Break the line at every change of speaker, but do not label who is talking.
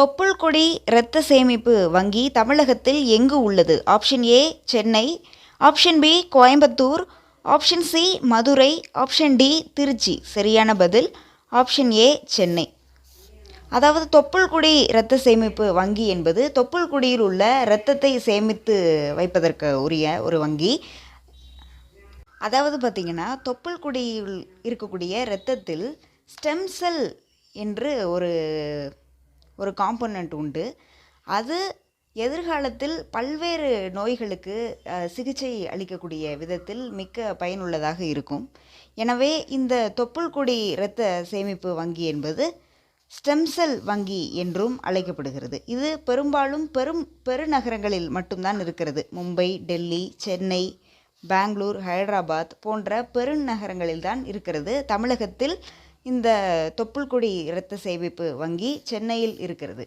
தொப்புள்கொடி இரத்த சேமிப்பு வங்கி தமிழகத்தில் எங்கு உள்ளது? Option A Chennai. Option B Coimbatore. Option C Madurai. Option D Trichy. சரியான பதில் ஆப்ஷன் ஏ சென்னை. அதாவது தொப்புள்குடி இரத்த சேமிப்பு வங்கி என்பது தொப்புள்குடியில் உள்ள இரத்தத்தை சேமித்து வைப்பதற்கு உரிய ஒரு வங்கி. அதாவது பார்த்திங்கன்னா தொப்புள்குடியில் இருக்கக்கூடிய இரத்தத்தில் ஸ்டெம் செல் என்று ஒரு ஒரு காம்பனண்ட் உண்டு. அது எதிர்காலத்தில் பல்வேறு நோய்களுக்கு சிகிச்சை அளிக்கக்கூடிய விதத்தில் மிக்க பயனுள்ளதாக இருக்கும். எனவே இந்த தொப்புள்கொடி இரத்த சேமிப்பு வங்கி என்பது ஸ்டெம் செல் வங்கி என்றும் அழைக்கப்படுகிறது. இது பெரும்பாலும் பெரும் பெருநகரங்களில் மட்டும்தான் இருக்கிறது. மும்பை டெல்லி சென்னை பெங்களூர் ஹைதராபாத் போன்ற பெருநகரங்களில்தான் இருக்கிறது. தமிழகத்தில் இந்த தொப்புள்கொடி இரத்த சேமிப்பு வங்கி சென்னையில் இருக்கிறது.